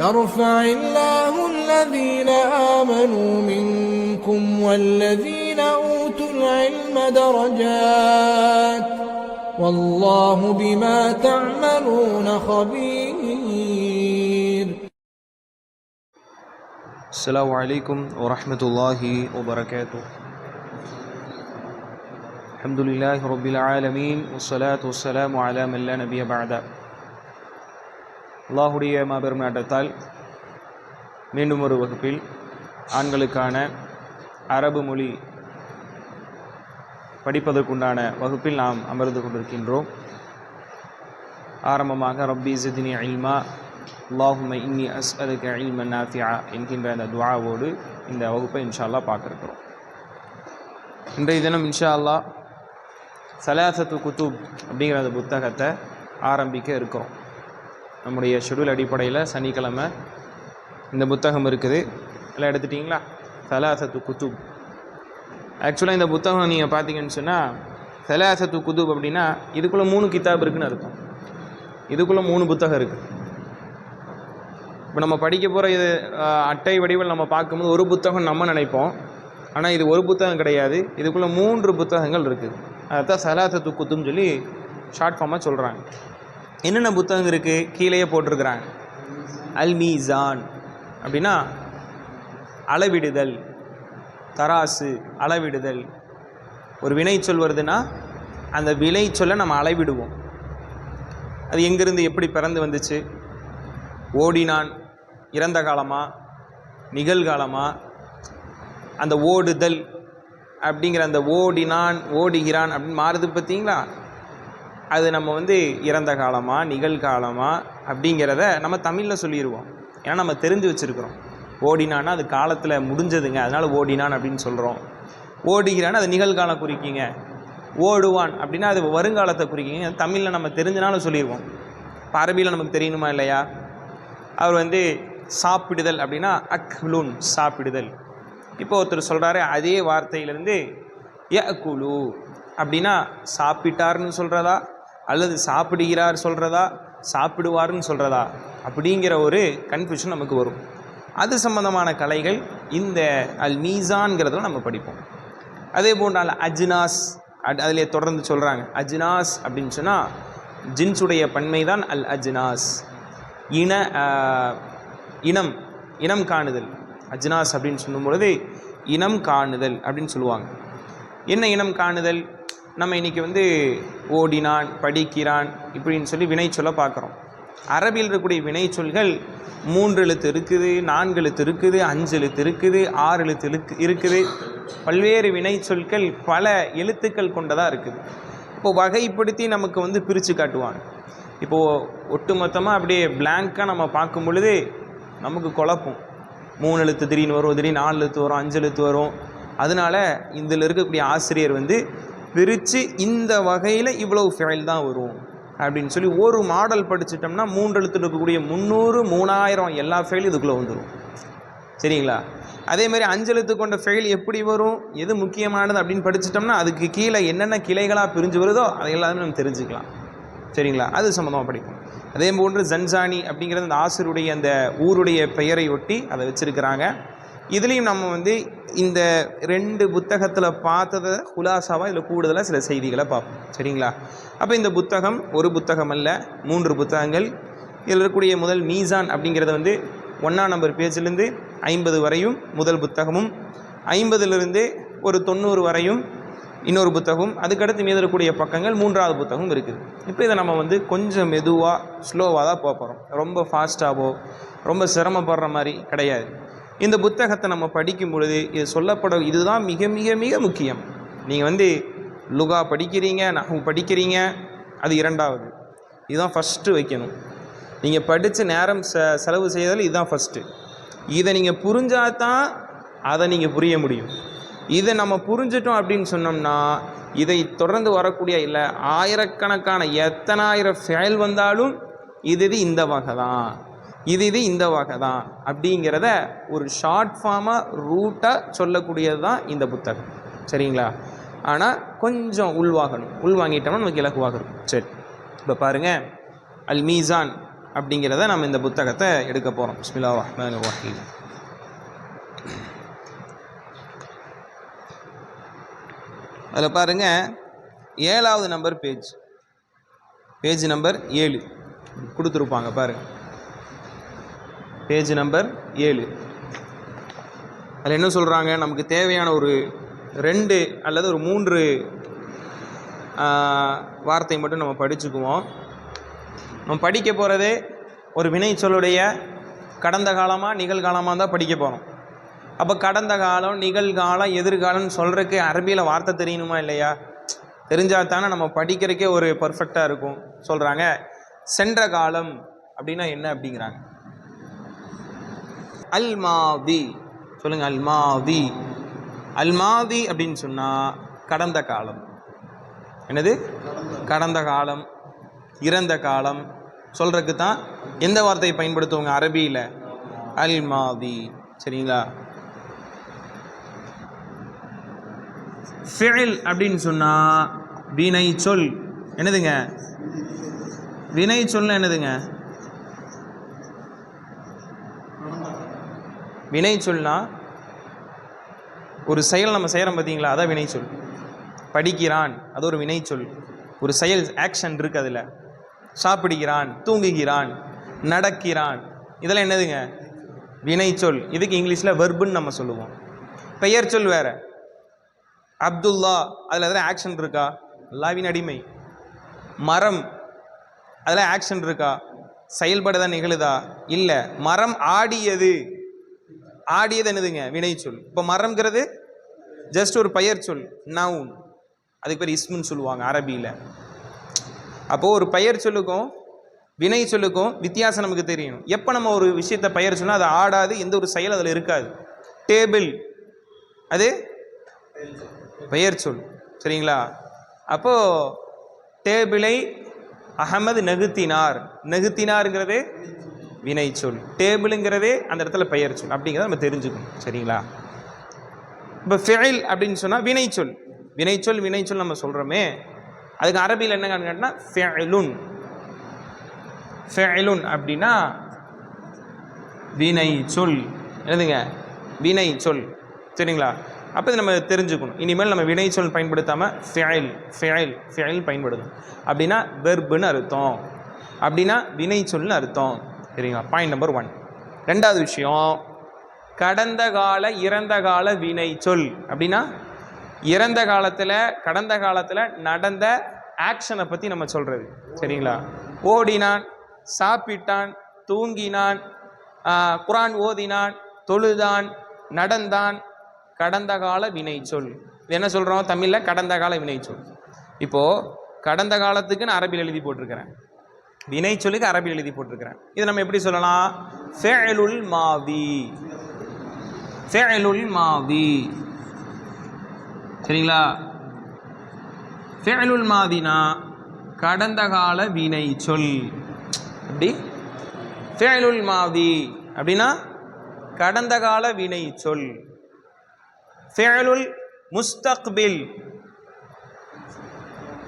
يرفع الله الذين آمنوا منكم والذين أوتوا العلم درجات والله بما تعملون خبير. السلام عليكم ورحمة الله وبركاته. الحمد لله رب العالمين والصلاة والسلام على من لا نبي بعد அல்லாஹுடைய மாபெரும் நாட்டத்தால் மீண்டும் ஒரு வகுப்பில் ஆண்களுக்கான அரபு மொழி படிப்பதற்குண்டான வகுப்பில் நாம் அமர்ந்து கொண்டிருக்கின்றோம். ஆரம்பமாக ரப்பி ஜிதினி இல்மா அல்லாஹும இன்னி அஸ் அதுக்கு இல்ம நாஃபியா என்கின்ற அந்த துவாவோடு இந்த வகுப்பை இன்ஷா அல்லாஹ் பார்க்க இன்றைய தினம் இன்ஷா அல்லா சலாசத்து குத்துப் அப்படிங்கிற அந்த புத்தகத்தை ஆரம்பிக்க இருக்கிறோம். நம்முடைய ஷெடியூல் அடிப்படையில் சனிக்கிழமை இந்த புத்தகம் இருக்குது. எல்லாம் எடுத்துட்டிங்களா? சலாசத்து குத்துப் ஆக்சுவலாக இந்த புத்தகம் நீங்கள் பார்த்தீங்கன்னு சொன்னால் சலாசத்து குதுப் அப்படின்னா இதுக்குள்ளே மூணு கித்தாப் இருக்குன்னு அர்த்தம். இதுக்குள்ளே மூணு புத்தகம் இருக்குது இப்போ நம்ம படிக்க போகிற இது அட்டை வடிவில் நம்ம பார்க்கும்போது ஒரு புத்தகம் நம்ம நினைப்போம். ஆனால் இது ஒரு புத்தகம் கிடையாது. இதுக்குள்ளே மூன்று புத்தகங்கள் இருக்குது அதைத்தான் சலாசத்து குத்துன்னு சொல்லி ஷார்ட் ஃபார்மாக சொல்கிறாங்க என்னென்ன புத்தகம் இருக்குது கீழேயே போட்டிருக்கிறாங்க. அல் மீசான் அப்படின்னா அளவிடுதல் தராசு அளவிடுதல். ஒரு வினை சொல் வருதுன்னா அந்த வினை சொல்லை நம்ம அளவிடுவோம். அது எங்கேருந்து எப்படி பிறந்து வந்துச்சு? ஓடினான் இறந்த காலமா? நிகழ்காலமா? அந்த ஓடுதல் அப்படிங்கிற அந்த ஓடினான் ஓடுகிறான் அப்படின்னு மாறுது பார்த்தீங்களா அது நம்ம வந்து இறந்த காலமா நிகழ்காலமா அப்படிங்கிறத நம்ம தமிழில் சொல்லிடுவோம் ஏன்னா நம்ம தெரிஞ்சு வச்சுருக்குறோம். ஓடினான்னா அது காலத்தில் முடிஞ்சதுங்க அதனால் ஓடினான் அப்படின்னு சொல்கிறோம் ஓடுகிறான்னு அது நிகழ்காலம் குறிக்கிங்க. ஓடுவான் அப்படின்னா அது வருங்காலத்தை குறிக்கிங்க. தமிழில் நம்ம தெரிஞ்சனாலும் சொல்லிடுவோம் இப்போ அரபியில் நமக்கு தெரியணுமா இல்லையா? அவர் வந்து சாப்பிடுதல் அப்படின்னா அக்லுன் சாப்பிடுதல். இப்போ ஒருத்தர் சொல்கிறாரு அதே வார்த்தையிலேருந்து யகுலு அப்படின்னா சாப்பிட்டார்னு சொல்கிறதா அல்லது சாப்பிடுகிறார் சொல்கிறதா சாப்பிடுவார்னு சொல்கிறதா அப்படிங்கிற ஒரு கன்ஃபியூஷன் நமக்கு வரும். அது சம்பந்தமான கலைகள் இந்த அல் மீசான்கிறதுல நம்ம படிப்போம். அதே போன்ற அல் அஜ்னாஸ் அட் அதிலே தொடர்ந்து சொல்கிறாங்க அஜ்னாஸ் அப்படின்னு சொன்னால் ஜின்ஸுடைய பன்மை தான் அல் அஜ்னாஸ். இன இனம் இனம் காணுதல். அஜ்னாஸ் அப்படின்னு சொல்லும் பொழுது இனம் காணுதல் அப்படின்னு சொல்லுவாங்க. என்ன இனம் காணுதல்? நம்ம இன்னைக்கு வந்து ஓடினான் படிக்கிறான் இப்படின்னு சொல்லி வினை சொல்ல பார்க்குறோம். அரபியில் இருக்கக்கூடிய வினை சொல்கள் மூன்று எழுத்து இருக்குது நான்கு எழுத்து இருக்குது அஞ்சு எழுத்து இருக்குது ஆறு எழுத்து இருக்கு இருக்குது. பல்வேறு வினை சொற்கள் பல எழுத்துக்கள் கொண்டதாக இருக்குது. இப்போ வகைப்படுத்தி நமக்கு வந்து பிரித்து காட்டுவாங்க. இப்போது ஒட்டுமொத்தமாக அப்படியே பிளாங்காக நம்ம பார்க்கும் பொழுது நமக்கு குழப்பம். மூணு எழுத்து திடீர்னு வரும் திடீர்னு நாலு எழுத்து வரும் அஞ்சு எழுத்து வரும். அதனால இதில் இருக்கக்கூடிய ஆசிரியர் வந்து பிரித்து இந்த வகையில் இவ்வளவு ஃபெயில் தான் வரும். அப்படின்னு சொல்லி ஒரு மாடல் படிச்சிட்டோம்னா மூன்று எழுத்து இருக்கக்கூடிய முந்நூறு மூணாயிரம் எல்லா ஃபெயிலும் இதுக்குள்ளே வந்துடும் சரிங்களா? அதே மாதிரி அஞ்செழுத்து கொண்ட ஃபெயில் எப்படி வரும்? எது முக்கியமானது அப்படின்னு படிச்சிட்டோம்னா அதுக்கு கீழே என்னென்ன கிளைகளாக பிரிஞ்சு வருதோ அதை எல்லாமே நம்ம தெரிஞ்சுக்கலாம். சரிங்களா? அது சம்மந்தமாக படிப்போம். அதே போன்று ஜன்சானி அப்படிங்கிறது அந்த ஆசிரியருடைய அந்த ஊருடைய பெயரை ஒட்டி அதை வச்சுருக்கிறாங்க. இதுலேயும் நம்ம வந்து இந்த ரெண்டு புத்தகத்தில் பார்த்ததை குலாசாவாக இதில் கூடுதலாக சில செய்திகளை பார்ப்போம். சரிங்களா? அப்போ இந்த புத்தகம் ஒரு புத்தகம் அல்ல மூன்று புத்தகங்கள். இதில் இருக்கக்கூடிய முதல் மீசான் அப்படிங்கிறத வந்து ஒன்றாம் நம்பர் பேஜிலேருந்து ஐம்பது வரையும் முதல் புத்தகமும் ஐம்பதுலேருந்து ஒரு தொண்ணூறு வரையும் இன்னொரு புத்தகம் அதுக்கடுத்து மீது இருக்கக்கூடிய பக்கங்கள் மூன்றாவது புத்தகம் இருக்குது. இப்போ இதை நம்ம வந்து கொஞ்சம் மெதுவாக ஸ்லோவாக தான் போக போகிறோம் ரொம்ப ஃபாஸ்ட்டாகவோ ரொம்ப சிரமப்படுற மாதிரி கிடையாது. இந்த புத்தகத்தை நம்ம படிக்கும் பொழுது இது சொல்லப்பட இதுதான் மிக மிக மிக முக்கியம். நீங்கள் வந்து லுகா படிக்கிறீங்க நஹு படிக்கிறீங்க அது இரண்டாவது. இதுதான் ஃபஸ்ட்டு வைக்கணும். நீங்கள் படித்து நேரம் செ செலவு செய்ததில் இதுதான் ஃபஸ்ட்டு இதை நீங்கள் புரிஞ்சாதான் அதை நீங்கள் புரிய முடியும். இதை நம்ம புரிஞ்சிட்டோம் அப்படின்னு சொன்னோம்னா இதை தொடர்ந்து வரக்கூடிய இல்லை ஆயிரக்கணக்கான எத்தனாயிரம் ஃபெயில் வந்தாலும் இது இது இந்த வகை தான் இது இது இந்த வகை தான் அப்படிங்கிறத ஒரு ஷார்ட் ஃபார்மாக ரூட்டாக சொல்லக்கூடியது தான் இந்த புத்தகம். சரிங்களா? ஆனால் கொஞ்சம் உள்வாகணும் உள்வாங்கிட்டோம்னா நமக்கு இலகுவாக இருக்கும். சரி. இப்போ பாருங்கள் அல் மீசான் அப்படிங்கிறத நம்ம இந்த புத்தகத்தை எடுக்க போகிறோம் பிஸ்மில்லா ரஹ்மான் ரஹீம். அதில் பாருங்க. ஏழாவது நம்பர் பேஜ் பேஜ் நம்பர் ஏழு. கொடுத்துருப்பாங்க பாருங்கள் பேஜ் நம்பர் ஏழு. அதில் என்ன சொல்கிறாங்க நமக்கு தேவையான ஒரு ரெண்டு அல்லது ஒரு மூன்று வார்த்தை மட்டும் நம்ம படிச்சுக்குவோம். நம்ம படிக்க போகிறதே ஒரு வினைச்சொல்லுடைய கடந்த காலமாக நிகழ்காலமாக தான் படிக்க போகிறோம் அப்போ கடந்த காலம் நிகழ்காலம் எதிர்காலம்னு சொல்கிறதுக்கு அரபியில் வார்த்தை தெரியணுமா இல்லையா? தெரிஞ்சால் தானே நம்ம படிக்கிறதுக்கே ஒரு பர்ஃபெக்டாக இருக்கும். சொல்கிறாங்க சென்ற காலம் அப்படின்னா என்ன அப்படிங்கிறாங்க. அல் மாதி சொல்லுங்க அல் மாதி அல் மாதி அப்படின்னு சொன்னால் கடந்த காலம். என்னது? கடந்த காலம் இறந்த காலம். சொல்றதுக்கு தான் எந்த வார்த்தையை பயன்படுத்துவாங்க அரபியில்? அல் மாதி சரிங்களா? ஃபிஇல் அப்படின்னு சொன்னால் வினை சொல் என்னதுங்க? வினை சொல்ல என்னதுங்க? வினை சொல்னா ஒரு செயல் நம்ம செய்கிறோம் பார்த்தீங்களா அதான் வினை சொல். படிக்கிறான் அது ஒரு வினை சொல். ஒரு செயல் ஆக்ஷன் இருக்கு அதில். சாப்பிடுகிறான் தூங்குகிறான் நடக்கிறான். இதெல்லாம் என்னதுங்க? வினை சொல். இதுக்கு இங்கிலீஷில் வெர்புன்னு நம்ம சொல்லுவோம். பெயர் சொல் வேற. அப்துல்லா அதில் எதாவது ஆக்ஷன் இருக்கா? அல்லாவின் அடிமை. மரம் அதில் ஆக்ஷன் இருக்கா? செயல்படுதா நிகழுதா? இல்லை. மரம் ஆடியது. ஆடியது என்னதுங்க? வினை சொல். இப்போ மரம்ங்கிறது ஜஸ்ட் ஒரு பெயர் சொல். நவுன் அதுக்கு பேர் இஸ்முன்னு சொல்லுவாங்க அரபியில். அப்போது ஒரு பெயர் சொல்லுக்கும் வினை சொல்லுக்கும் வித்தியாசம் நமக்கு தெரியணும். எப்போ நம்ம ஒரு விஷயத்தை பெயர் சொன்னால் அது ஆடாது எந்த ஒரு செயல் அதில் இருக்காது. டேபிள் அது பெயர் சொல். சரிங்களா? அப்போது டேபிளை அகமது நகுத்தினார். நகுத்தினாருங்கிறது வினை சொல். டேபிளுங்கிறதே அந்த இடத்துல பெயர் சொல். அப்படிங்கிறத நம்ம தெரிஞ்சுக்கணும். சரிங்களா? இப்போ ஃபெயில் அப்படின்னு சொன்னால் வினை சொல். வினை சொல் வினை சொல் நம்ம சொல்கிறோமே அதுக்கு அரபியில் என்ன கேட்டால் ஃபெயலுன். ஃபெயலுன் அப்படின்னா வினை சொல். என்னதுங்க? வினை சொல். சரிங்களா? அப்போ இது நம்ம தெரிஞ்சுக்கணும். இனிமேல் நம்ம வினை சொல் பயன்படுத்தாமல் ஃபெயில் ஃபெயில் ஃபெயில் பயன்படுத்தணும். அப்படின்னா வெர்புன்னு அர்த்தம். அப்படின்னா வினை சொல்னு அர்த்தம். சரிங்களா பாயிண்ட் நம்பர் ஒன் ரெண்டாவது விஷயம் கடந்த கால இறந்த கால வினை சொல். அப்படின்னா இறந்த காலத்தில் கடந்த காலத்தில் நடந்த ஆக்ஷனை பற்றி நம்ம சொல்கிறது சரிங்களா? ஓடினான் சாப்பிட்டான் தூங்கினான் குரான் ஓதினான் தொழுதான் நடந்தான். கடந்த கால வினை சொல். என்ன சொல்கிறோம் தமிழில் கடந்த கால வினை சொல். இப்போது கடந்த காலத்துக்குன்னு அரபியில் எழுதி போட்டிருக்கிறேன். வினை சொல்லுக்கு அரபி எழுதி போட்டிருக்கிறேன். இது நம்ம எப்படி சொல்லலாம்? ஃபேலுல் மாவி ஃபேலுல் மாவி சரிங்களா? ஃபேலுல் மாதினா கடந்த கால வினை சொல் அப்படி ஃபேலுல் மாதி. அப்படின்னா கடந்த கால வினை சொல் ஃபேலுல் முஸ்தக்பில்.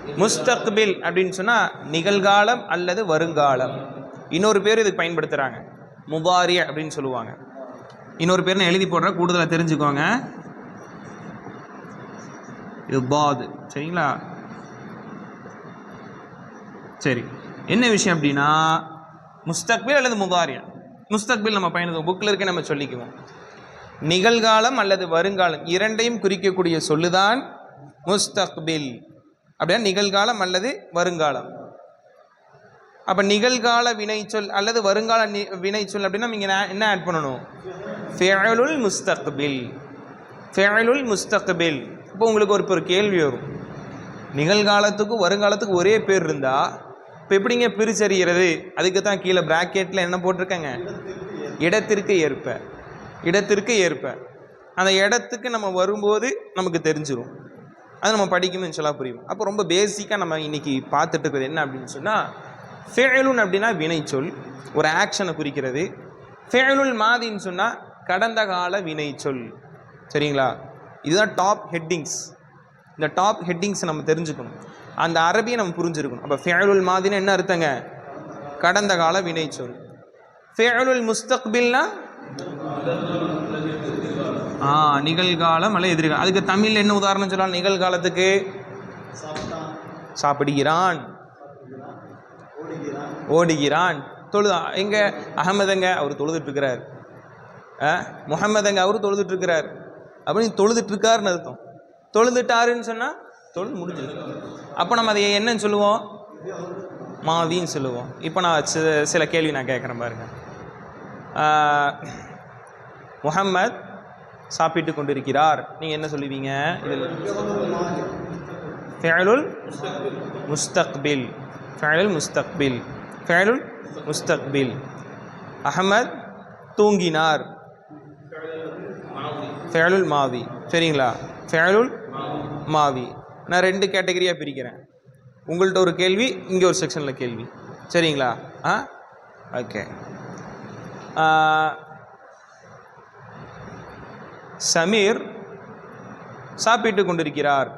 முஸ்தக்பில் அப்படின்னு சொன்னால் நிகழ்காலம் அல்லது வருங்காலம். இன்னொரு பேர் இதுக்கு பயன்படுத்துகிறாங்க முபாரி அப்படின்னு சொல்லுவாங்க. இன்னொரு பேர் நான் எழுதி போடுறேன் கூடுதலாக தெரிஞ்சுக்கோங்க. இது பாது சரிங்களா? சரி. என்ன விஷயம் அப்படின்னா முஸ்தக்பில் அல்லது முபாரியா முஸ்தக்பில் நம்ம பயணம் புக்கில் இருக்க நம்ம சொல்லிக்குவோம். நிகழ்காலம் அல்லது வருங்காலம் இரண்டையும் குறிக்கக்கூடிய சொல்லுதான் முஸ்தக்பில். அப்படின்னா நிகழ்காலம் அல்லது வருங்காலம். அப்போ நிகழ்கால வினைச்சொல் அல்லது வருங்கால நி வினைச்சொல் அப்படின்னா நீங்கள் என்ன ஆட் பண்ணணும்? ஃபெயலுல் முஸ்தக்பில். ஃபெயலுல் முஸ்தக்பில். இப்போ உங்களுக்கு ஒரு ஒரு கேள்வி வரும். நிகழ்காலத்துக்கும் வருங்காலத்துக்கும் ஒரே பேர் இருந்தால் இப்போ எப்படிங்க பிரிச்சறிகிறது? அதுக்கு தான் கீழே ப்ராக்கெட்டில் என்ன போட்டிருக்கேங்க? இடத்திற்கு ஏற்ப. இடத்திற்கு ஏற்ப. அந்த இடத்துக்கு நம்ம வரும்போது நமக்கு தெரிஞ்சிடும் அது நம்ம படிக்கணும்னு சொல்லா புரியும். அப்போ ரொம்ப பேசிக்காக நம்ம இன்றைக்கி பார்த்துட்டு இருக்கிறது என்ன அப்படின்னு சொன்னால் ஃபேலுன் அப்படின்னா வினைச்சொல் ஒரு ஆக்ஷனை குறிக்கிறது. ஃபேலுல் மாதின்னு சொன்னால் கடந்த கால வினைச்சொல். சரிங்களா? இதுதான் டாப் ஹெட்டிங்ஸ் இந்த டாப் ஹெட்டிங்ஸை நம்ம தெரிஞ்சுக்கணும். அந்த அரபியை நம்ம புரிஞ்சுருக்கணும். அப்போ ஃபேலுல் மாதின்னு என்ன அர்த்தங்க? கடந்த கால வினைச்சொல். ஃபேலுல் முஸ்தக்பில்னா நிகழ்காலம் அல்ல எதிர்காலம் அதுக்கு தமிழ் என்ன உதாரணம் சொல்லலாம் நிகழ்காலத்துக்கு? சாப்பிடுகிறான். ஓடுகிறான். தொழுதா எங்க அகமதங்க அவர் தொழுதுட்டு இருக்கிறார் முகமதங்க அவர் தொழுதுட்டு இருக்கிறார் அப்படின்னு தொழுதுட்டு இருக்காருன்னு அர்த்தம். தொழுதுட்டாருன்னு சொன்னால் தொழுது முடிஞ்சது அப்போ நம்ம அதை என்னன்னு சொல்லுவோம்? மாதின்னு சொல்லுவோம். இப்போ நான் சில கேள்வி நான் கேட்குறேன் பாருங்க. முகம்மத் சாப்பிட்டு கொண்டிருக்கிறார். நீங்கள் என்ன சொல்லுவீங்க? இதில் ஃபேலுல் முஸ்தக்பில். ஃபேலுல் முஸ்தக்பில். ஃபேலுல் முஸ்தக்பில். அஹமத் தூங்கினார். ஃபேலுல் மாவி சரிங்களா? ஃபேலுல் மாவி நான் ரெண்டு கேட்டகரியாக பிரிக்கிறேன். உங்கள்கிட்ட ஒரு கேள்வி இங்கே ஒரு செக்ஷனில் கேள்வி. சரிங்களா? ஆ? ஓகே. சமீர் சாப்பிட்டு கொண்டிருக்கிறார்.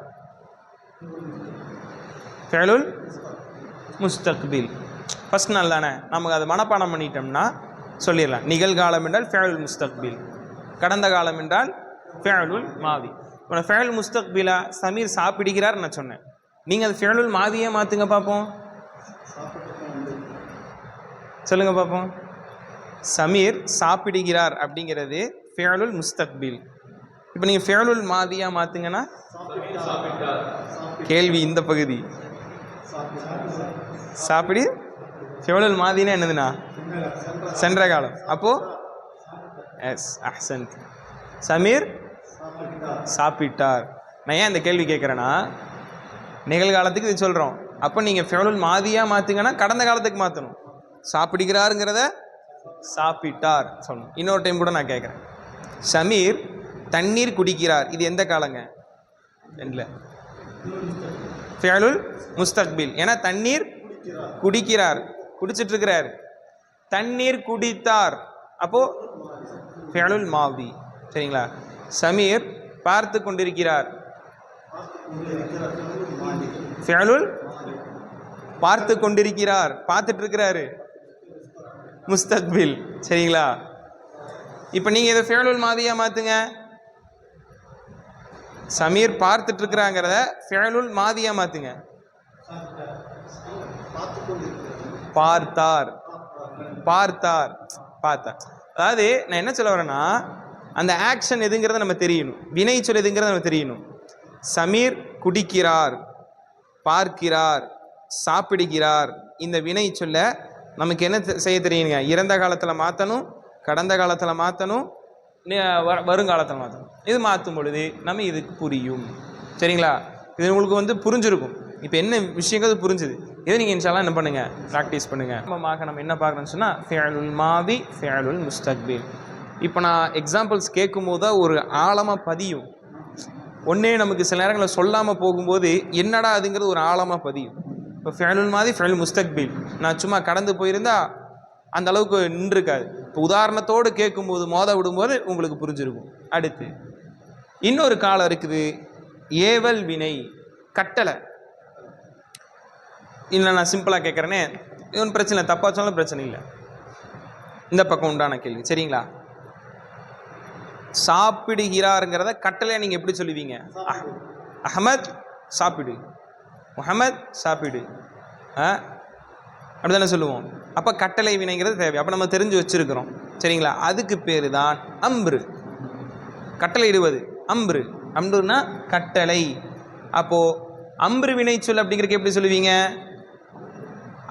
ஃபேலுல் முஸ்தக்பில். ஃபஸ்ட் நாள் தானே. நமக்கு அதை மனப்பாடம் பண்ணிட்டோம்னா சொல்லிடலாம். நிகழ்காலம் என்றால் ஃபேலுல் முஸ்தக்பில். கடந்த காலம் என்றால் ஃபேலுல் மாவி இப்போ ஃபேலுல் முஸ்தக்பிலா சமீர் சாப்பிடுகிறார் நான் சொன்னேன். நீங்கள் அது ஃபேலுல் மாவியே மாற்றுங்க பார்ப்போம் சொல்லுங்க பார்ப்போம் சமீர் சாப்பிடுகிறார் அப்படிங்கிறது ஃபேலுல் முஸ்தக்பில். இப்போ நீங்கள் ஃபேலுல் மாதியா மாற்றுங்கன்னா கேள்வி இந்த பகுதி. சாப்பிடு. ஃபேலுல் மாதினா என்னதுண்ணா? சென்ற காலம். அப்போது எஸ் அஹ்சன். சமீர்? சாப்பிட்டார். நான் ஏன் இந்த கேள்வி கேட்குறேன்னா நிகழ்காலத்துக்கு இது சொல்கிறோம் அப்போ நீங்கள் ஃபேலுல் மாதியாக மாற்றுங்கன்னா கடந்த காலத்துக்கு மாற்றணும் சாப்பிடுகிறாருங்கிறத சாப்பிட்டார் சொல்லணும். இன்னொரு டைம் கூட நான் கேட்குறேன் சமீர் தண்ணீர் குடிக்கிறார். இது எந்த காலங்க? இல்லை முஸ்தக்பில். ஏன்னா தண்ணீர் குடிக்கிறார். குடிச்சிட்டு இருக்கிறார் தண்ணீர் குடித்தார். அப்போ ஃபியலுல் மாவி சரிங்களா? சமீர் பார்த்து கொண்டிருக்கிறார். ஃபியலுல் பார்த்து கொண்டிருக்கிறார். பார்த்துட்டு இருக்கிறாரு முஸ்தக்பில். சரிங்களா? இப்போ நீங்கள் இதை ஃபேலுல் மாதியா மாற்றுங்க சமீர் பார்த்துட்டு இருக்கிறாங்கிறத ஃபேலுல் மாதியா மாற்றுங்க பார்த்தார். பார்த்தார். பார்த்தார். அதாவது நான் என்ன சொல்ல வரேன்னா அந்த ஆக்ஷன் எதுங்கிறத நம்ம தெரியணும். வினை சொல் எதுங்கிறத நம்ம தெரியணும். சமீர் குடிக்கிறார் பார்க்கிறார் சாப்பிடுகிறார். இந்த வினை சொல்ல நமக்கு என்ன செய்ய தெரியுங்க? இறந்த காலத்தில் மாற்றணும் கடந்த காலத்தில் மாற்றணும் வருங்காலத்தில் மாற்றணும் இது மாற்றும் பொழுது நம்ம இதுக்கு புரியும். சரிங்களா? இது உங்களுக்கு வந்து புரிஞ்சிருக்கும். இப்போ என்ன விஷயங்கிறது புரிஞ்சுது. இதை நீங்கள் இன்ஷாலாம் என்ன பண்ணுங்கள் ப்ராக்டிஸ் பண்ணுங்கள் நம்ம நம்ம என்ன பார்க்கணும்னு சொன்னால் ஃபேலுல் மாதி ஃபேலுல் முஸ்தக்பில் இப்போ நான் எக்ஸாம்பிள்ஸ் கேட்கும் போது ஒரு ஆழமாக பதியும். ஒன்றே நமக்கு சில நேரங்களில் சொல்லாமல் போகும்போது என்னடா அதுங்கிறது ஒரு ஆழமாக பதியும். இப்போ ஃபேனுல் மாதிரி ஃபேனுல் முஸ்தக்பில் நான் சும்மா கடந்து போயிருந்தால் அந்த அளவுக்கு நின்றுருக்காது இப்போ உதாரணத்தோடு கேட்கும்போது மோத விடும்போது உங்களுக்கு புரிஞ்சிருக்கும். அடுத்து இன்னொரு காலம் இருக்குது. ஏவல் வினை கட்டளை. இல்லை நான் சிம்பிளாக கேட்குறேனே. ஒன்றும் பிரச்சனை இல்லை தப்பாக சொன்னாலும் பிரச்சனை இல்லை. இந்த பக்கம் உண்டான கேள்வி. சரிங்களா? சாப்பிடுகிறாருங்கிறத கட்டளையை நீங்கள் எப்படி சொல்லுவீங்க? அஹமத் சாப்பிடு. முஹம்மத் சாப்பிடு. ஆ அப்படி தானே சொல்லுவோம்? அப்போ கட்டளை வினைங்கிறது தேவை. அப்போ நம்ம தெரிஞ்சு வச்சுருக்கிறோம். சரிங்களா? அதுக்கு பேர் தான் அம்பு கட்டளை இடுவது அம்பு அம்புனா கட்டளை. அப்போது அம்பு வினை சொல் அப்படிங்கிறதுக்கு எப்படி சொல்லுவீங்க?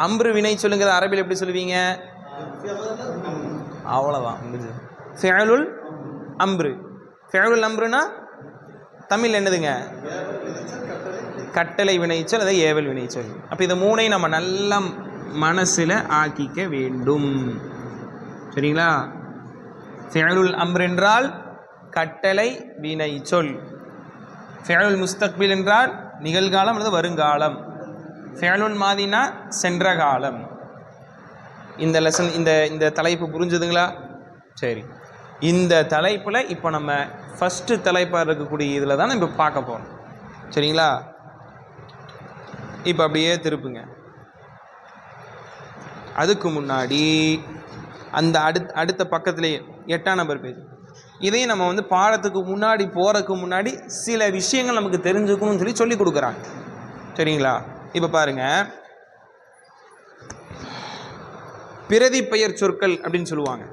அம்பு வினை சொல்லுங்கிறது அரபியில் எப்படி சொல்லுவீங்க? அவ்வளோதான் முடிஞ்சது. ஃபேலுல் அம்ரு. ஃபேலுல் அம்ருனா தமிழ் என்னதுங்க? கட்டளை வினைச்சொல் அதை ஏவல் வினைச்சொல் அப்போ இந்த மூணையும் நம்ம நல்லா மனசில் ஆக்கிக்க வேண்டும். சரிங்களா? ஃபேலுல் அம்ர் என்றால் கட்டளை வினைச்சொல் ஃபேலுல் முஸ்தக்பில் என்றால் நிகழ்காலம் அல்லது வருங்காலம். ஃபேலுல் மாதினா சென்ற காலம். இந்த லெசன் இந்த இந்த தலைப்பு புரிஞ்சுதுங்களா? சரி. இந்த தலைப்பில் இப்போ நம்ம ஃபஸ்ட்டு தலைப்பாக இருக்கக்கூடிய இதில் தான் இப்போ பார்க்க போகிறோம் சரிங்களா? இப்போ அப்படியே திருப்புங்க. அதுக்கு முன்னாடி அந்த அடுத் அடுத்த பக்கத்துலேயே எட்டாம் நம்பர் பேஜ் இதையும் நம்ம வந்து பாடத்துக்கு முன்னாடி போகிறதுக்கு முன்னாடி சில விஷயங்கள் நமக்கு தெரிஞ்சுக்கணும்னு சொல்லி சொல்லி கொடுக்குறாங்க. சரிங்களா? இப்போ பாருங்க. பிரதி பெயர் சொற்கள் அப்படின்னு சொல்லுவாங்க.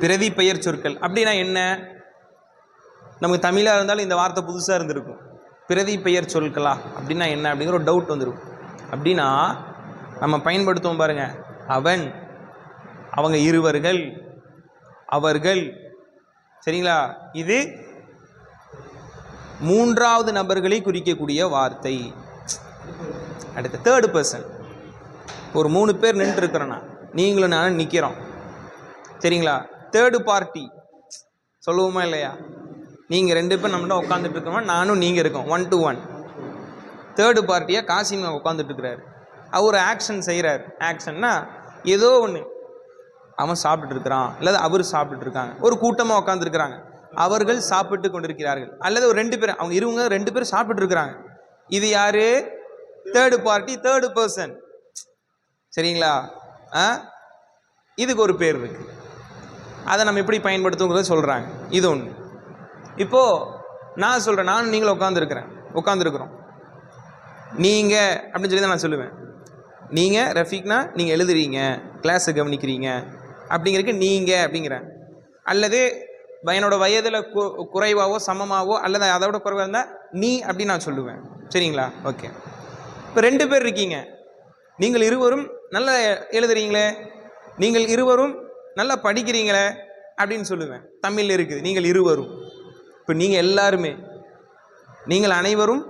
பிரதி பெயர் சொற்கள். அப்படின்னா என்ன? நமக்கு தமிழாக இருந்தாலும் இந்த வார்த்தை புதுசாக இருந்திருக்கும். பிரதி பெயர் சொற்களா? அப்படின்னா என்ன? அப்படிங்கிற ஒரு டவுட் வந்துருக்கும். அப்படின்னா நம்ம பயன்படுத்துவோம் பாருங்க. அவன் அவங்க இருவர்கள் அவர்கள் சரிங்களா? இது மூன்றாவது நபர்களை குறிக்கக்கூடிய வார்த்தை. அடுத்த தேர்டு பர்சன் ஒரு மூணு பேர் நின்றுருக்குறேண்ணா நீங்களும் நானும் நிற்கிறோம் சரிங்களா? தேர்டு பார்ட்டி சொல்லுவோமா இல்லையா? நீங்கள் ரெண்டு பேர் நம்மகிட்ட உட்காந்துட்டு இருக்கோமா நானும் நீங்கள் இருக்கோம். ஒன் டு ஒன் தேர்டு பார்ட்டியாக காசிம் உட்காந்துட்டு இருக்கிறாரு. அவர் ஆக்ஷன் செய்கிறார் ஆக்ஷன்னா ஏதோ ஒன்று அவன் சாப்பிட்டுட்டு இருக்கிறான். அல்லது அவர் சாப்பிட்டுட்டு இருக்காங்க. ஒரு கூட்டமாக உட்காந்துருக்கிறாங்க அவர்கள் சாப்பிட்டு கொண்டிருக்கிறார்கள். அல்லது ஒரு ரெண்டு பேர் அவங்க இருவங்க ரெண்டு பேரும் சாப்பிட்டு இருக்கிறாங்க. இது யாரு? தேர்டு பார்ட்டி தேர்டு பர்சன் சரிங்களா? ஆ? இதுக்கு ஒரு பேர் இருக்கு. அதை நம்ம எப்படி பயன்படுத்துங்கிறத சொல்கிறாங்க இது ஒன்று இப்போது நான் சொல்கிறேன் நானும் நீங்களும் உட்காந்துருக்கிறேன் உட்காந்துருக்குறோம் நீங்கள் அப்படின்னு சொல்லி தான் நான் சொல்லுவேன். நீங்கள் ரஃபீக்னா நீங்கள் எழுதுறீங்க கிளாஸை கவனிக்கிறீங்க. அப்படிங்கிறதுக்கு நீங்கள் அப்படிங்கிறேன் அல்லது பையனோட வயதில் கு குறைவாவோ சமமாகவோ அல்லது அதோட குறைவாக இருந்தால் நீ அப்படின்னு நான் சொல்லுவேன். சரிங்களா? ஓகே இப்போ ரெண்டு பேர் இருக்கீங்க. நீங்கள் இருவரும் நல்லா எழுதுறீங்களே? நீங்கள் இருவரும் நல்லா படிக்கிறீங்களே? அப்படின்னு சொல்லுவேன். தமிழில் இருக்குது நீங்கள் இருவரும். இப்போ நீங்கள் எல்லாருமே நீங்கள் அனைவரும்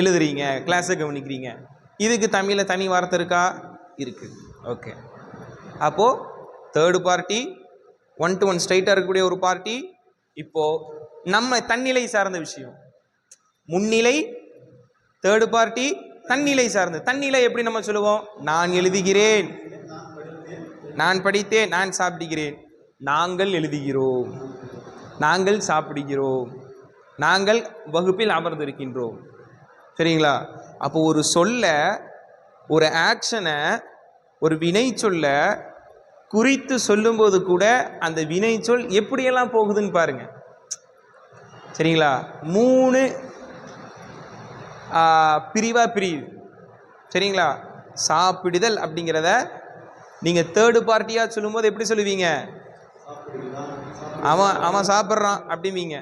எழுதுறீங்க கிளாஸை கவனிக்கிறீங்க. இதுக்கு தமிழில் தனி வார்த்தை இருக்கா? இருக்குது ஓகே அப்போது third party one to one ஸ்ட்ரைட்டாக இருக்கக்கூடிய ஒரு பார்ட்டி இப்போது நம்ம தன்னிலை சார்ந்த விஷயம். முன்னிலை தேர்டு பார்ட்டி தன்னிலை சார்ந்த. தன்னிலை எப்படி நம்ம சொல்லுவோம்? நான் எழுதுகிறேன். நான் படித்தேன் நான் சாப்பிடுகிறேன். நாங்கள் எழுதுகிறோம். நாங்கள் சாப்பிடுகிறோம். நாங்கள் வகுப்பில் அமர்ந்திருக்கின்றோம். சரிங்களா? அப்போ ஒரு சொல்ல ஒரு ஆக்ஷனை ஒரு வினை சொல்ல குறித்து சொல்லும்போது கூட அந்த வினை சொல் எப்படியெல்லாம் போகுதுன்னு பாருங்க. சரிங்களா? மூணு பிரிவாக பிரியுது சரிங்களா? சாப்பிடுதல் அப்படிங்கிறத நீங்கள் தேர்டு பார்ட்டியாக சொல்லும்போது எப்படி சொல்லுவீங்க? அவன் அவன் சாப்பிட்றான் அப்படிவீங்க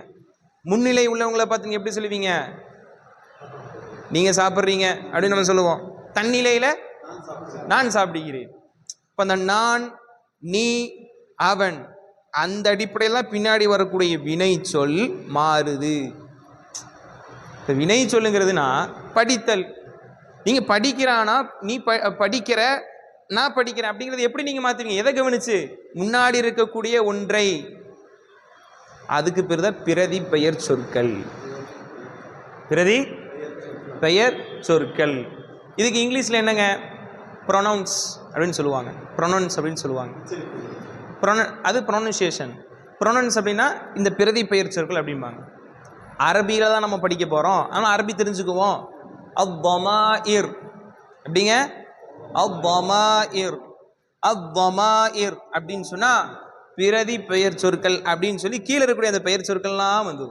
முன்னிலை உள்ளவங்களை பார்த்து நீங்கள் எப்படி சொல்லுவீங்க? நீங்கள் சாப்பிட்றீங்க அப்படின்னு நம்ம சொல்லுவோம். தன்னிலையில் நான் சாப்பிடுகிறேன். இப்போ அந்த நான் நீ அவன் அந்த அடிப்படையில் பின்னாடி வரக்கூடிய வினை சொல் மாறுது. இப்போ வினை சொல்லுங்கிறதுனா படித்தல். நீங்கள் படிக்கிறானா நீ ப படிக்கிற நான் படிக்கிறேன் அப்படிங்கிறது எப்படி நீங்கள் மாற்றுவீங்க எதை கவனிச்சு? முன்னாடி இருக்கக்கூடிய ஒன்றை. அதுக்கு பிறகு பிரதி பெயர் சொற்கள். பிரதி பெயர் சொற்கள். இதுக்கு இங்கிலீஷில் என்னங்க? ப்ரொனவுன்ஸ் அப்படின்னு சொல்லுவாங்க. ப்ரொனவுன்ஸ் அப்படின்னு சொல்லுவாங்க. ப்ரொன அது ப்ரொனன்சியேஷன் ப்ரொனவுன்ஸ் அப்படின்னா இந்த பிரதி பெயர் சொற்கள் அப்படிம்பாங்க. அரபியில் தான் நம்ம படிக்க போகிறோம் ஆனால் அரபி தெரிஞ்சுக்குவோம். அவ்வமா இர் எப்படிங்க? அவ்வமா இர் அவ்வமா இர் அப்படின்னு சொன்னால் பிரதி பெயர் சொற்கள் அப்படின்னு சொல்லி கீழே இருக்கக்கூடிய அந்த பெயர் சொற்கள்லாம் வந்து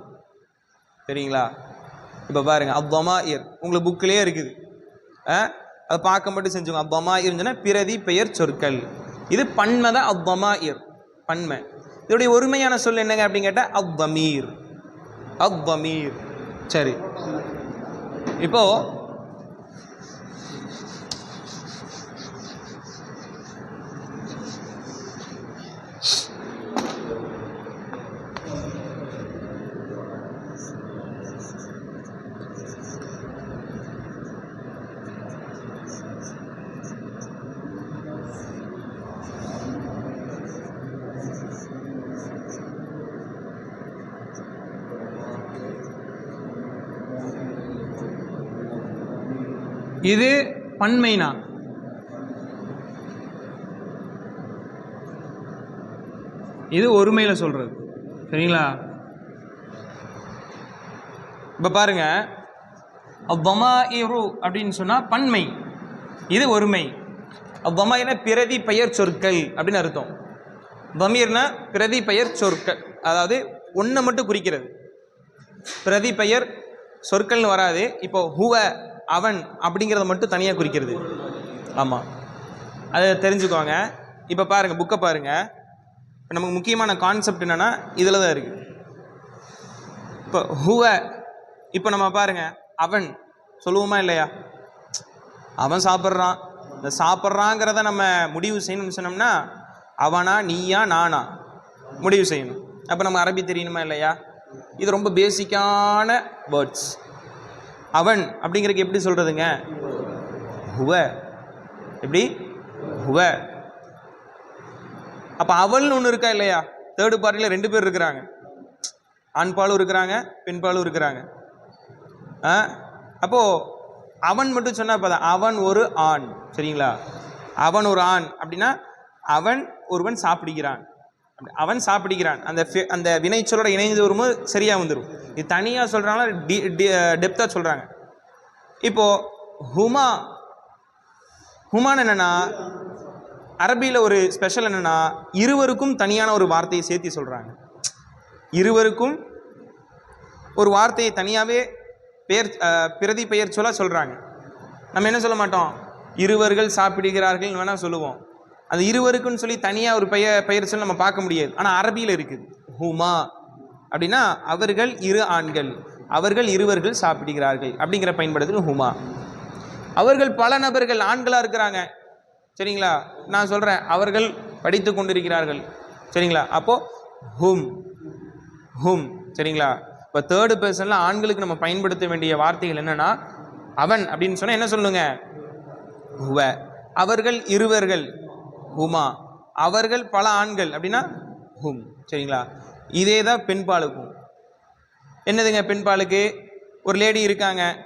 சரிங்களா இப்போ பாருங்க அவ்வமா இயர் உங்களுக்கு புக்கிலேயே இருக்குது. ஆ? அதை பார்க்க மட்டும் செஞ்சுக்கோங்க. அவ்வமா இருந்துச்சுன்னா பிரதி பெயர் சொற்கள். இது பன்மை தான் அவ்வமா இயர் பன்மை. இதோடைய ஒருமையான சொல் என்னங்க அப்படின்னு கேட்டால் அவ்வமீர். அவ்வமீர். சரி. இப்போது இது பன்மைனா. இது ஒருமையில் சொல்கிறது சரிங்களா? இப்போ பாருங்க. அவ்வமா இரு அப்படின்னு சொன்னால் பன்மை. இது ஒருமை. அவ்வமாயின பிரதி பெயர் சொற்கள் அப்படின்னு அர்த்தம். பமீர்னா பிரதி பெயர் சொற்கள். அதாவது ஒன்றை மட்டும் குறிக்கிறது. பிரதி பெயர் சொற்கள்னு வராது. இப்போ ஹுவ அவன் அப்படிங்கிறத மட்டும் தனியாக குறிக்கிறது. ஆமாம் அதை தெரிஞ்சுக்கோங்க. இப்போ பாருங்கள் புக்கை பாருங்கள் இப்போ நமக்கு முக்கியமான கான்செப்ட் என்னென்னா இதில் தான் இருக்குது இப்போ ஹுவ இப்போ நம்ம பாருங்க அவன் சொல்லுவோமா இல்லையா? அவன் சாப்பிட்றான். இந்த சாப்பிட்றாங்கிறத நம்ம முடிவு செய்யணும்னு சொன்னோம்னா அவனா நீயா நானா முடிவு செய்யணும். அப்போ நம்ம அரபி தெரியணுமா இல்லையா? இது ரொம்ப பேசிக்கான வேர்ட்ஸ் அவன் அப்படிங்கிறதுக்கு எப்படி சொல்கிறதுங்க ஹுவ. எப்படி? ஹுவ. அப்போ அவள்னு ஒன்று இருக்கா இல்லையா? தேர்டு பார்ட்டியில் ரெண்டு பேர் இருக்கிறாங்க. ஆண்பாலும் இருக்கிறாங்க பெண்பாலும் இருக்கிறாங்க. ஆ? அப்போது அவன் மட்டும் சொன்னால் போதும் அவன் ஒரு ஆண். சரிங்களா? அவன் ஒரு ஆண். அப்படின்னா அவன் ஒருவன் சாப்பிடுகிறான். அப்படி அவன் சாப்பிடுகிறான். அந்த அந்த வினைச்சொலோட இணைந்து வரும்போது சரியாக வந்துடும் இது தனியாக சொல்கிறாங்களா டி டெப்த்தாக சொல்கிறாங்க இப்போது ஹுமா ஹுமான் என்னென்னா அரபியில் ஒரு ஸ்பெஷல் என்னென்னா இருவருக்கும் தனியான ஒரு வார்த்தையை சேர்த்து சொல்கிறாங்க இருவருக்கும் ஒரு வார்த்தையை தனியாகவே பெயர் பிரதி பெயர் சொல்ல சொல்கிறாங்க நம்ம என்ன சொல்ல மாட்டோம்? இருவர்கள் சாப்பிடுகிறார்கள் வேணால் சொல்லுவோம். அது இருவருக்குன்னு சொல்லி தனியாக ஒரு பெயர் பெயர் சொல்ல நம்ம பார்க்க முடியாது. ஆனால் அரபியில் இருக்குது. ஹுமா அப்படின்னா அவர்கள் இரு ஆண்கள் அவர்கள் இருவர்கள் சாப்பிடுகிறார்கள் அப்படிங்கிற பயன்படுத்தல் ஹுமா. அவர்கள் பல நபர்கள் ஆண்களாக இருக்கிறாங்க. சரிங்களா? நான் சொல்கிறேன் அவர்கள் படித்து கொண்டிருக்கிறார்கள். சரிங்களா? அப்போது ஹும் ஹும் சரிங்களா? இப்போ தேர்டு பர்சனில் ஆண்களுக்கு நம்ம பயன்படுத்த வேண்டிய வார்த்தைகள் என்னென்னா அவன் அப்படின்னு சொன்னால் என்ன சொல்லுங்க? ஹுவ அவர்கள் இருவர்கள் ஹுமா. அவர்கள் பல ஆண்கள் அப்படின்னா ஹும் சரிங்களா? இதே தான் பெண்பாலுக்கும். என்னதுங்க பெண்பாலுக்கு? ஒரு லேடி இருக்காங்க.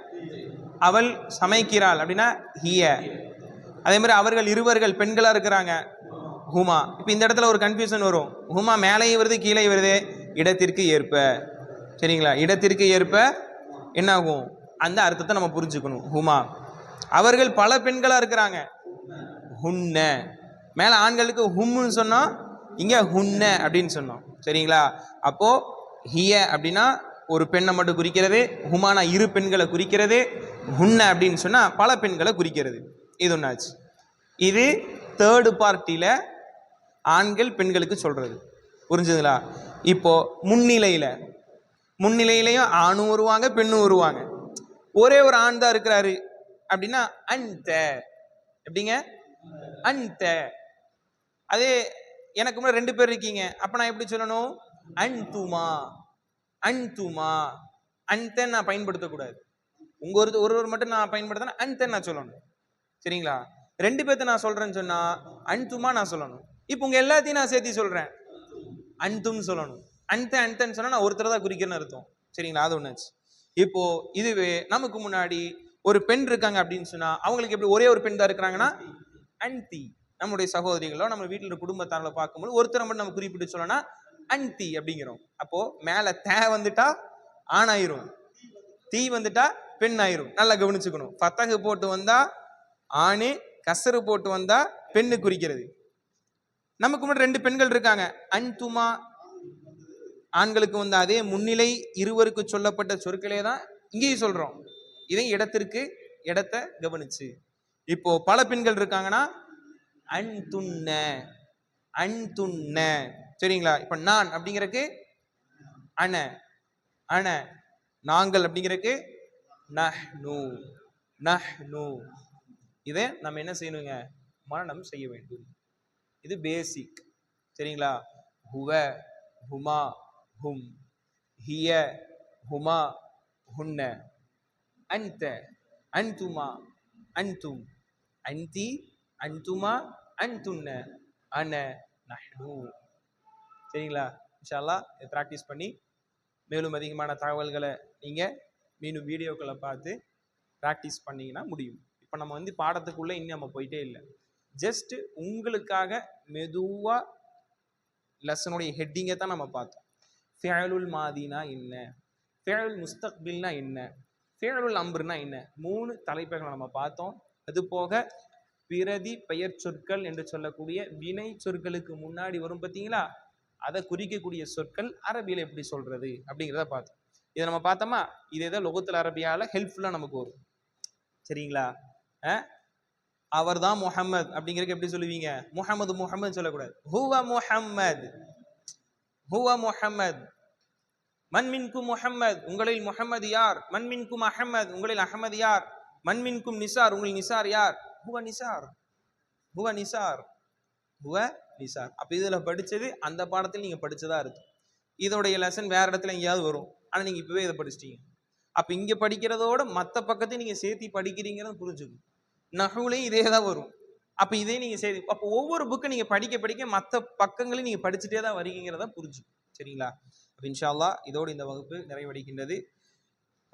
அவள் சமைக்கிறாள். அப்படின்னா ஹிய அதே மாதிரி அவர்கள் இருவர்கள் பெண்களாக இருக்கிறாங்க. ஹுமா. இப்போ இந்த இடத்துல ஒரு கன்ஃபியூஷன் வரும். ஹுமா மேலேயும் வருது கீழே வருது. இடத்திற்கு ஏற்ப. சரிங்களா? இடத்திற்கு ஏற்ப என்னாகும்? அந்த அர்த்தத்தை நம்ம புரிஞ்சுக்கணும். ஹுமா. அவர்கள் பல பெண்களாக இருக்கிறாங்க. ஹுன்ன. மேலே ஆண்களுக்கு ஹும்னு சொன்னால் இங்கே ஹுன்ன அப்படின்னு சொன்னோம். சரிங்களா? அப்போது ஹிய அப்படின்னா ஒரு பெண்ணை மட்டும் குறிக்கிறது ஹுமானா இரு பெண்களை குறிக்கிறது ஹுன்ன அப்படின்னு சொன்னால் பல பெண்களை குறிக்கிறது. இது ஒன்றாச்சு இது தேர்டு பார்ட்டியில் ஆண்கள் பெண்களுக்கு சொல்கிறது புரிஞ்சுதுங்களா? இப்போது முன்னிலையில் முன்னிலையிலையும் ஆணும் வருவாங்க பெண்ணும் வருவாங்க ஒரே ஒரு ஆண் தான் இருக்கிறாரு அப்படின்னா அந்த எப்படிங்க? அந்த அதே எனக்கு முன்னாடி ரெண்டு பேர் இருக்கீங்க. அப்ப நான் எப்படி சொல்லணும்? அன்துமா. அன் அன்தன் நான் பயன்படுத்தக்கூடாது. உங்க ஒரு ஒருவர் மட்டும் நான் பயன்படுத்தினா அன்தன் நான் சொல்லணும். சரிங்களா? ரெண்டு பேர்த்த நான் சொல்றேன்னு சொன்னா அன்துமா நான் சொல்லணும். இப்போ உங்க எல்லாத்தையும் நான் சேர்த்து சொல்றேன். அன்தும் சொல்லணும். அன்த அன்தன் சொன்னா நான் ஒருத்தர் தான் குறிக்கிறேன்னு அர்த்தம். சரிங்களா? அது ஒன்றாச்சு இப்போ இதுவே நமக்கு முன்னாடி ஒரு பெண் இருக்காங்க அப்படின்னு சொன்னா அவங்களுக்கு எப்படி ஒரே ஒரு பெண் தான் இருக்கிறாங்கன்னா? அன்தி. நம்முடைய சகோதரிகளோ நம்ம வீட்டில் இருக்க குடும்பத்தாரில் பார்க்கும்போது ஒருத்தரை மட்டும் நம்ம குறிப்பிட்டு சொல்லணும்னா அன்தி அப்படிங்கிறோம். அப்போ மேல தே வந்துட்டா ஆணாயிரும் தீ வந்துட்டா பெண் ஆயிரும். நல்லா கவனிச்சுக்கணும். ஃபத்தகு போட்டு வந்தா ஆணு கசரு போட்டு வந்தா பெண்ணு குறிக்கிறது. நமக்கு முன்னாடி ரெண்டு பெண்கள் இருக்காங்க. அன்துமா ஆண்களுக்கு வந்த அதே முன்னிலை இருவருக்கு சொல்லப்பட்ட சொற்களே தான் இங்கேயும் சொல்றோம். இதை இடத்திற்கு இடத்தை கவனிச்சு. இப்போ பல பெண்கள் இருக்காங்கன்னா அன் துண்ண அன் துண்ண சரிங்களா? இப்போ நான் அப்படிங்கிறக்கு அன அன நாங்கள் அப்படிங்கிறக்கு நஹ்னு நஹ்னு. இதை நம்ம என்ன செய்யணுங்க? மரணம் செய்ய வேண்டும். இது பேசிக் சரிங்களா? ஹுவ ஹுமா ஹும். ஹிய ஹுமா ஹுன்ன. அன்த அன்துமா அன்தும். அந்தி அன்துமா அன்துன்ன. அன நஹ்னு. சரிங்களா? இன்ஷால்லா இதை ப்ராக்டிஸ் பண்ணி மேலும் அதிகமான தகவல்களை நீங்கள் மீண்டும் வீடியோக்களை பார்த்து ப்ராக்டிஸ் பண்ணிங்கன்னா முடியும். இப்போ நம்ம வந்து பாடத்துக்குள்ளே இன்னும் நம்ம போயிட்டே இல்லை. ஜஸ்ட்டு உங்களுக்காக மெதுவாக லெசனுடைய ஹெட்டிங்கை தான் நம்ம பார்த்தோம். ஃபேலுல் மாதினா என்ன? ஃபேலுல் முஸ்தக்பில்னா என்ன? ஃபேலுல் அம்புனா என்ன? மூணு தலைப்புகளை நம்ம பார்த்தோம். அது போக பிரதி பெயர் சொற்கள் என்று சொல்லக்கூடிய வினை சொற்களுக்கு முன்னாடி வரும் பார்த்தீங்களா? அதை குறிக்கக்கூடிய சொற்கள் அரபியில் எப்படி சொல்றது? அப்படிங்கிறத பார்த்தோம். இதை நம்ம பார்த்தோமா? இதே தான் லோகத்தில் அரபியால ஹெல்ப்ஃபுல்லாக நமக்கு வரும். சரிங்களா? அவர் தான் முஹம்மது அப்படிங்கிறதுக்கு எப்படி சொல்லுவீங்க? முஹம்மது முஹம்மது சொல்லக்கூடாது. ஹுவ முஹம்மது. ஹுவ முஹம்மது. மண்மின்கும் முஹம்மது. உங்களில் முஹம்மது யார்? மன்மின்கும் அஹமது. உங்களில் அஹமது யார்? மன்மின்கும் நிசார். உங்களில் நிசார் யார்? ஹுவ நிசார் ஹுவ நிசார் ஹுவ நிசார் அப்போ இதில் படிச்சது அந்த பாடத்தில் நீங்கள் படிச்சதா இருக்கு இதோடைய லெசன் வேற இடத்துல எங்கேயாவது வரும். ஆனால் நீங்கள் இப்போவே இதை படிச்சிட்டீங்க. அப்போ இங்கே படிக்கிறதோட மற்ற பக்கத்தையும் நீங்கள் சேர்த்து படிக்கிறீங்கிறது புரிஞ்சுக்கும் நகுலையும் இதே தான் வரும். அப்போ இதே நீங்கள் சரி அப்போ ஒவ்வொரு புக்கை நீங்கள் படிக்க படிக்க மற்ற பக்கங்களையும் நீங்கள் படிச்சுட்டே தான் வரீங்கிறத புரிஞ்சுக்கும் சரிங்களா? அப்போ இன்ஷா அல்லாஹ் இதோடு இந்த வகுப்பு நிறைவடைகின்றது.